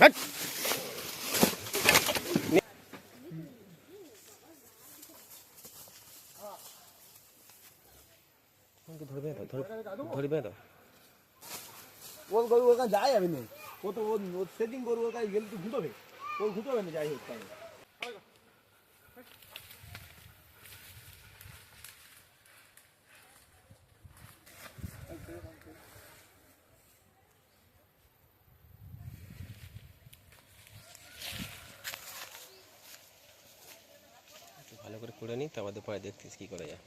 হাট। ধরবে তো ধরবে তো ও গরু ওখানে যায় আমি না ও তো ও সেটিং গরু ওখানে গেলে তো ঘুঁটোবে। ও ঘুঁটোবে না, যাই হোক তাই একটু ভালো করে নিই তারপরে পরে দেখতিস কি করা যায়।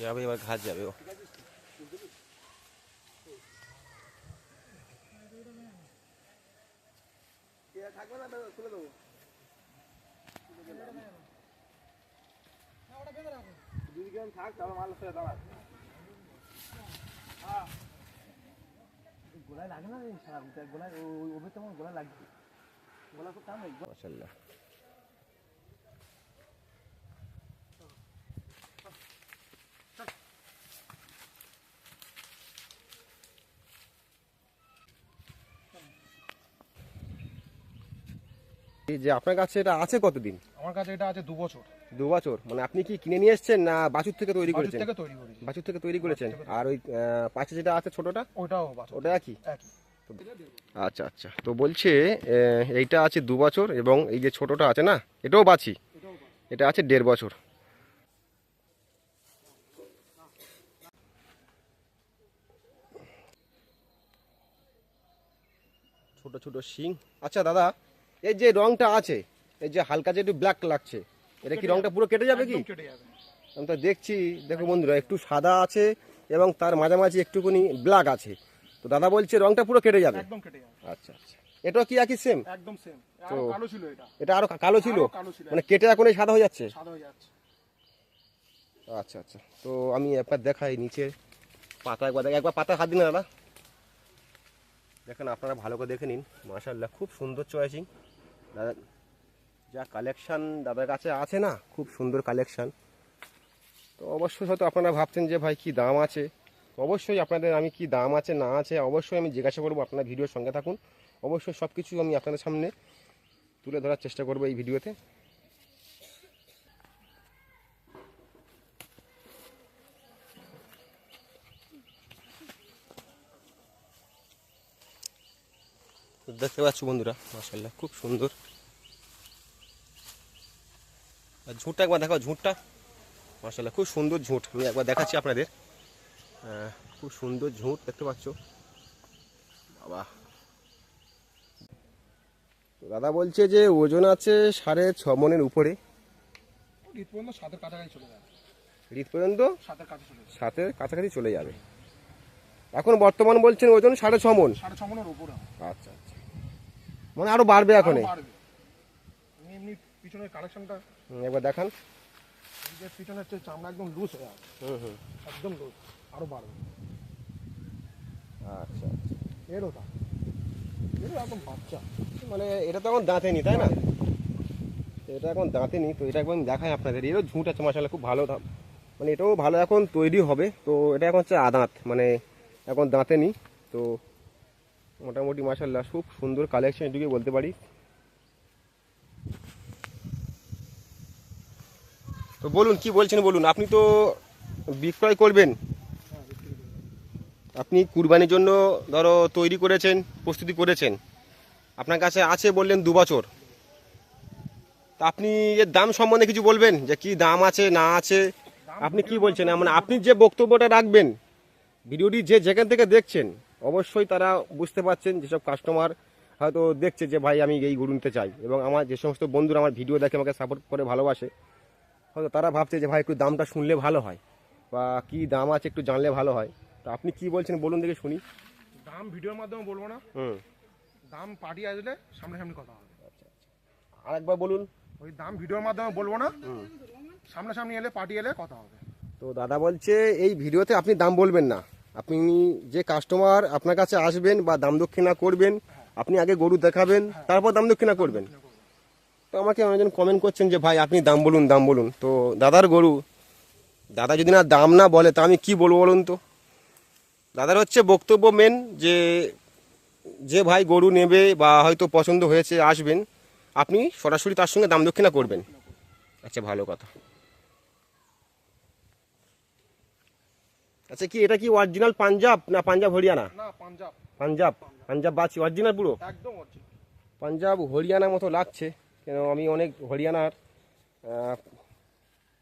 যাবে এবার ঘাস যাবে, ও। থাকবে না গোলায় লাগে না সারা, গোলায় ওভে তো আমার গোলায় লাগবে গোলা খুব টান লাগবে মাশাল্লাহ যে আপনার কাছে এটা আছে কতদিন? আমার কাছে এটা আছে দু বছর দু বছর মানে আপনি কি কিনে নিয়ে এসেছেন না বাছুর থেকে তৈরি করেছেন? বাছুর থেকে তৈরি করেছেন। আর ওই পাশে যেটা আছে ছোটটা? ওটাও ওটা একই? একই। আচ্ছা আচ্ছা। তো বলছে এইটা আছে দু বছর এবং এই যে ছোটটা আছে না এটাও বাছি। এটা আছে দেড় বছর। ছোট ছোট শিং। আচ্ছা দাদা এই যে রংটা আছে এই যে হালকা যে একটু ব্ল্যাক লাগছে এটা কি রংটা পুরো কেটে যাবে কি? আমি তো দেখছি দেখো বন্ধুরা একটু সাদা আছে এবং তার মাঝামাঝি একটুখানি ব্ল্যাক আছে। তো দাদা বলছে রংটা পুরো কেটে যাবে। একদম কেটে যাবে। আচ্ছা আচ্ছা। এটাও কি একই সেম একদম সেম আর তো- কালো ছিল এটা। এটা আরও কালো ছিল? মানে কেটে এখন সাদা হয়ে যাচ্ছে? সাদা হয়ে যাচ্ছে। আচ্ছা আচ্ছা। তো আমি একবার দেখাই নিচে পাতা একবার দেখ একবার পাতা হাত দিন দাদা। দেখেন আপনারা ভালো করে দেখে নিন। মাশাল্লাহ খুব সুন্দর চয়েসিং। দাদা যা কালেকশন দাদার কাছে আছে না খুব সুন্দর কালেকশন তো অবশ্যই হয়তো আপনারা ভাবছেন যে ভাই কি দাম আছে? অবশ্যই আপনাদের আমি কি দাম আছে, না আছে, অবশ্যই আমি জিজ্ঞাসা করব আপনারা ভিডিওর সঙ্গে থাকুন। অবশ্যই সব কিছু আমি আপনাদের সামনে তুলে ধরার চেষ্টা করব এই ভিডিওতে। দেখতে পাচ্ছ বন্ধুরা মাসাল্লাহ খুব সুন্দর। আর ঝুঁটটা একবার দেখাও, ঝুঁটটা। মাসাল্লাহ খুব সুন্দর ঝুঁট, আমি একবার দেখাচ্ছি আপনাদের। খুব সুন্দর ঝুঁট দেখতে পাচ্ছ। বাবা। দাদা বলছে যে ওজন আছে সাড়ে ছ মনের উপরে। ঈদ পর্যন্ত সাতের কাছাকাছি চলে যাবে। পর্যন্ত সাতের কাছাকাছি চলে যাবে। এখন বর্তমান বলছেন ওজন সাড়ে ছ মন। সাড়ে ছ মনের উপরে আচ্ছা আচ্ছা। মানে আরও বাড়বে এখন এমনি পিছনের কালেকশনটা একবার দেখান। পিছনের চামড়া একদম লুজ হয়ে যাবে হুম হুম। একদম লুজ আরও বাড়বে। আচ্ছা। এরও তা এরও একদম বাচ্চা। মানে এটা তো এখন দাঁতে নি তাই না? এটা এখন দাঁতে নি তো এটা একবার দেখাই আপনাদের। এরও ঝুঁট আছে মাসাল্লাহ খুব ভালো দাম। মানে এটাও ভালো এখন তৈরি হবে তো এটা এখন হচ্ছে আদাঁত। মানে এখন দাঁতে নি তো মোটামুটি মাসাল্লাহ খুব সুন্দর কালেকশন এটুকুই বলতে পারি। তো বলুন কি বলছেন বলুন? আপনি তো বিক্রয় করবেন। আপনি কুরবানির জন্য ধরো তৈরি করেছেন, প্রস্তুতি করেছেন। আপনার কাছে আছে বললেন দু বছর। তা আপনি এর দাম সম্বন্ধে কিছু বলবেন? যে কি দাম আছে, না আছে? আপনি কি বলছেন? মানে আপনি যে বক্তব্যটা রাখবেন, ভিডিওটি যে যেখান থেকে দেখছেন, অবশ্যই তারা বুঝতে পারছেন, যেসব কাস্টমার হয়তো দেখছে যে, ভাই, আমি এই গরু নিতে চাই। এবং আমার যে সমস্ত বন্ধুরা আমার ভিডিও দেখে আমাকে সাপোর্ট করে, ভালোবাসে, হয়তো তারা ভাবছে যে, ভাই, একটু দামটা শুনলে ভালো হয় বা কি দাম আছে একটু জানলে ভালো হয়। তা আপনি কি বলছেন বলুন দেখে শুনি। দাম ভিডিওর মাধ্যমে বলব না। হুম। দাম পার্টি আসলে সামনাসামনি কথা হবে। আরেকবার বলুন। ওই দাম ভিডিওর মাধ্যমে বলব না। হুম। সামনাসামনি এলে পার্টি এলে কথা হবে। তো দাদা বলছে এই ভিডিওতে আপনি দাম বলবেন না। আপনি যে কাস্টমার আপনার কাছে আসবেন বা দাম দক্ষিণা করবেন আপনি আগে গরু দেখাবেন তারপর দাম দক্ষিণা করবেন। তো আমাকে অনেকজন কমেন্ট করছেন যে ভাই আপনি দাম বলুন দাম বলুন। তো দাদার গরু দাদা যদি না দাম না বলে তা আমি কি বলব বলুন তো? দাদার হচ্ছে বক্তব্য মেন যে যে ভাই গরু নেবে বা হয়তো পছন্দ হয়েছে আসবেন আপনি সরাসরি তার সঙ্গে দাম দক্ষিণা করবেন। আচ্ছা ভালো কথা। আচ্ছা কি এটা কি অরিজিনাল পাঞ্জাব না পাঞ্জাব হরিয়ানা? না পাঞ্জাব। পাঞ্জাব পাঞ্জাব বাছি অরিজিনাল পুরো? একদম পাঞ্জাব হরিয়ানার মতো লাগছে কেন আমি অনেক হরিয়ানার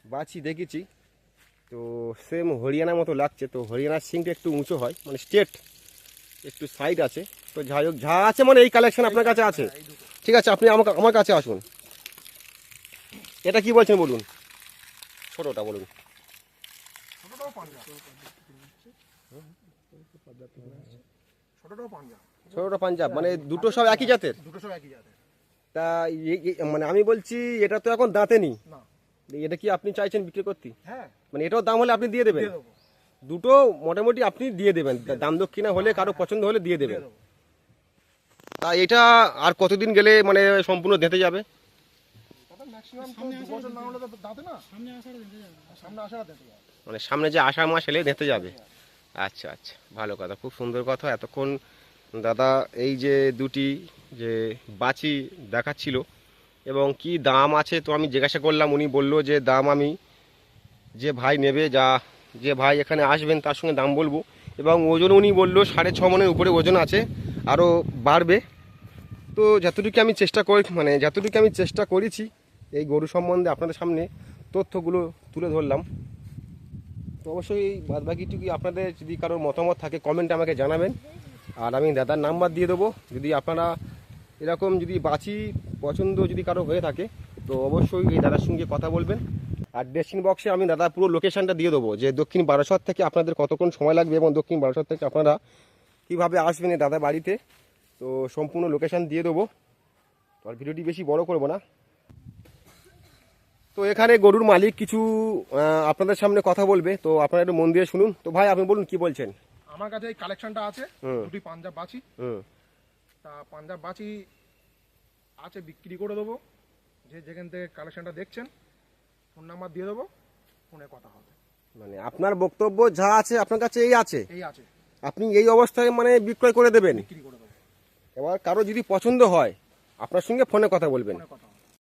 বাছি দেখেছি। তো সেম হরিয়ানার মতো লাগছে তো হরিয়ানার সিংটা একটু উঁচু হয় মানে স্টেট একটু সাইড আছে। তো যাই হোক যা আছে মানে এই কালেকশন আপনার কাছে আছে। ঠিক আছে আপনি আমাকে আমার কাছে আসুন। এটা কি বলছেন বলুন? ছোটোটা বলুন। ছোটোটা পাঞ্জাব মানে দুটো সব একই জাতের? দুটো সব একই জাতের। তা মানে আমি বলছি এটা তো এখন দাঁতে না। এটা কি আপনি চাইছেন বিক্রি করতে? হ্যাঁ। মানে এটাও দাম হলে আপনি দিয়ে দেবেন। দুটো মোটামুটি আপনি দিয়ে দেবেন। দাম দক্ষিণা হলে কারও পছন্দ হলে দিয়ে দেবেন। তা এটা আর কতদিন গেলে মানে সম্পূর্ণ দেতে যাবে? মানে সামনে যে আষাঢ় মাস এলে দেতে যাবে। আচ্ছা আচ্ছা। ভালো কথা খুব সুন্দর কথা। এতক্ষণ দাদা এই যে দুটি যে বাছি দেখাচ্ছিল এবং কি দাম আছে তো আমি জিজ্ঞাসা করলাম। উনি বলল যে দাম আমি যে ভাই নেবে, যা যে ভাই এখানে আসবেন তার সঙ্গে দাম বলব। এবং ওজন উনি বলল, সাড়ে ছ মনের উপরে ওজন আছে, আরও বাড়বে। তো যতটুকু আমি চেষ্টা করি মানে যতটুকু আমি চেষ্টা করেছি, এই গরু সম্বন্ধে আপনাদের সামনে তথ্যগুলো তুলে ধরলাম। তো অবশ্যই বাদ বাকিটুকু আপনাদের যদি কারোর মতামত থাকে কমেন্টে আমাকে জানাবেন। আর আমি দাদার নাম্বার দিয়ে দেবো। যদি আপনারা এরকম যদি বাছি পছন্দ যদি কারও হয়ে থাকে, তো অবশ্যই এই দাদার সঙ্গে কথা বলবেন। আর ডেস্টিন বক্সে আমি দাদা পুরো লোকেশানটা দিয়ে দেবো যে দক্ষিণ বারাসত থেকে আপনাদের কতক্ষণ সময় লাগবে এবং দক্ষিণ বারাসত থেকে আপনারা কীভাবে আসবেন দাদা বাড়িতে। তো সম্পূর্ণ লোকেশন দিয়ে দেবো। তো আর ভিডিওটি বেশি বড় করব না। তো এখানে গরুর মালিক কিছু আপনাদের সামনে কথা বলবে। তো আপনারা একটু মন দিয়ে শুনুন। তো ভাই আপনি বলুন কি বলছেন? আমার কাছে এই কালেকশনটা আছে। দুটি পাঞ্জাব বাছি। হুম। তা পাঞ্জাব বাছি আছে বিক্রি করে দেবো। যে যেখান থেকে কালেকশনটা দেখছেন ফোন নাম্বার দিয়ে দেবো ফোনে কথা হবে। মানে আপনার বক্তব্য যা আছে আপনার কাছে এই আছে? এই আছে। আপনি এই অবস্থায় মানে বিক্রয় করে দেবেন? বিক্রি করে দেবো। এবার কারও যদি পছন্দ হয় আপনার সঙ্গে ফোনে কথা বলবেন। ফোনে কথা হবে।